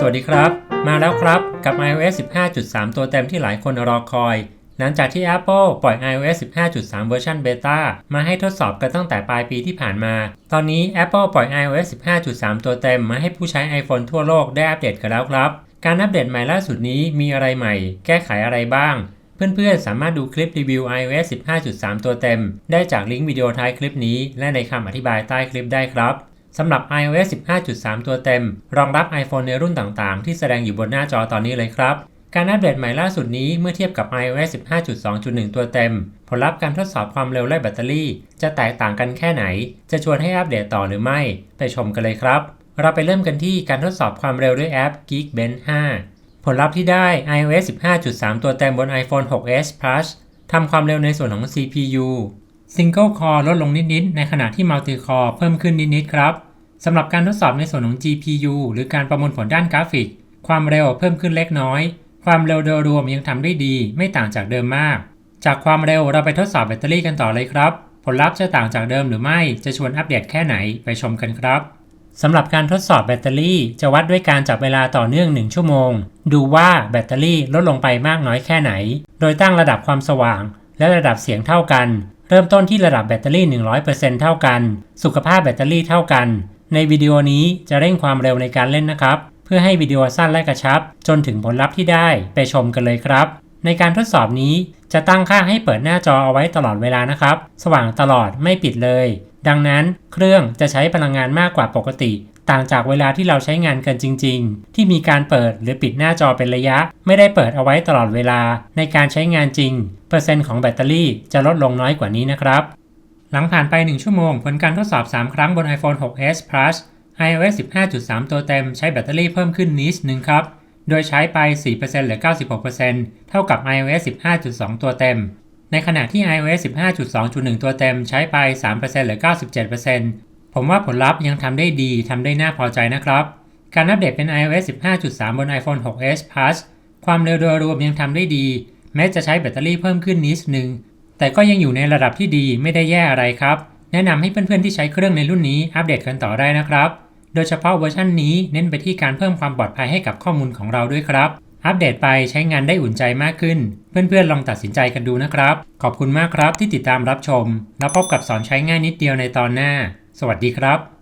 สวัสดีครับ มาแล้วครับกับ iOS 15.3 ตัวเต็มที่หลายคนรอคอย หลังจากที่ Apple ปล่อย iOS 15.3 เวอร์ชันเบต้ามาให้ทดสอบกันตั้งแต่ปลายปีที่ผ่านมา ตอนนี้ Apple ปล่อย iOS 15.3 ตัวเต็มมาให้ผู้ใช้ iPhone ทั่วโลกได้อัปเดตกันแล้วครับ การอัปเดตใหม่ล่าสุดนี้มีอะไรใหม่ แก้ไขอะไรบ้าง เพื่อนๆ สามารถดูคลิปรีวิว iOS 15.3 ตัวเต็ม ได้จากลิงก์วิดีโอท้ายคลิปนี้ และในคำอธิบายใต้คลิปได้ครับ สำหรับ iOS 15.3 ตัวเต็ม รองรับ iPhone ในรุ่นต่างๆ ที่แสดงอยู่บนหน้าจอตอนนี้เลยครับ การอัปเดตใหม่ล่าสุดนี้เมื่อเทียบกับ iOS 15.2.1 ตัวเต็ม ผลลัพธ์การทดสอบความเร็วและแบตเตอรี่ จะแตกต่างกันแค่ไหน จะชวนให้อัปเดตต่อหรือไม่ ไปชมกันเลยครับ เราไปเริ่มกันที่การทดสอบความเร็วด้วยแอป Geekbench 5 ผลลัพธ์ที่ได้ iOS 15.3 ตัวเต็มบน iPhone 6s Plus ทำความเร็วในส่วนของ CPU Single Core ลดลงนิดๆ ในขณะที่ Multi Core เพิ่มขึ้นนิดๆ ครับสำหรับการทดสอบในส่วนของ GPU หรือการประมวลผลด้านกราฟิก ความเร็วเพิ่มขึ้นเล็กน้อย ความเร็วโดยรวมยังทำได้ดี ไม่ต่างจากเดิมมาก จากความเร็วเราไปทดสอบแบตเตอรี่กันต่อเลยครับ ผลลัพธ์จะต่างจากเดิมหรือไม่จะชวนอัปเดตแค่ไหนไปชมกันครับสำหรับการทดสอบแบตเตอรี่ จะวัดด้วยการจับเวลาต่อเนื่อง 1 ชั่วโมง ดูว่าแบตเตอรี่ลดลงไปมากน้อยแค่ไหน โดยตั้งระดับความสว่าง และระดับเสียงเท่ากัน เริ่มต้นที่ระดับแบตเตอรี่ 100%เท่ากัน สุขภาพแบตเตอรี่เท่ากัน ในวิดีโอนี้จะเร่งความเร็วในการเล่นนะครับ เพื่อให้วิดีโอสั้นและกระชับ จนถึงผลลัพธ์ที่ได้ไปชมกันเลยครับ ในการทดสอบนี้จะตั้งค่าให้เปิดหน้าจอเอาไว้ตลอดเวลานะครับ สว่างตลอดไม่ปิดเลย ดังนั้นเครื่องจะใช้พลังงานมากกว่าปกติ ต่างจากเวลาที่เราใช้งานกันจริง ๆ ที่มีการเปิดหรือปิดหน้าจอเป็นระยะ ไม่ได้เปิดเอาไว้ตลอดเวลาในการใช้งานจริง เปอร์เซ็นต์ของแบตเตอรี่จะลดลงน้อยกว่านี้นะครับ หลังผ่านไป 1 ชั่วโมง ผลการทดสอบ 3 ครั้งบน iPhone 6s Plus iOS 15.3 ตัวเต็มใช้แบตเตอรี่เพิ่มขึ้นนิดนึงครับ โดยใช้ไป4%หรือ 96%เท่ากับ iOS 15.2 ตัวเต็ม ในขณะที่ iOS 15.2.1 ตัวเต็มใช้ไป3%หรือ 97% ผมว่าผลลัพธ์ยังทำได้ดีทำได้น่าพอใจนะครับ การอัปเดตเป็น iOS 15.3 บน iPhone 6s Plus ความเร็วโดยรวมยังทำได้ดี แม้จะใช้แบตเตอรี่เพิ่มขึ้นนิดนึง แต่ก็ยังอยู่ในระดับที่ดีไม่ได้แย่อะไรครับ แนะนำให้เพื่อนๆที่ใช้เครื่องในรุ่นนี้อัปเดตกันต่อได้นะครับ โดยเฉพาะเวอร์ชันนี้เน้นไปที่การเพิ่มความปลอดภัยให้กับข้อมูลของเราด้วยครับ อัปเดตไปใช้งานได้อุ่นใจมากขึ้น เพื่อนๆลองตัดสินใจกันดูนะครับ ขอบคุณมากครับที่ติดตามรับชม แล้วพบกับสอนใช้ง่ายนิดเดียวในตอนหน้า สวัสดีครับ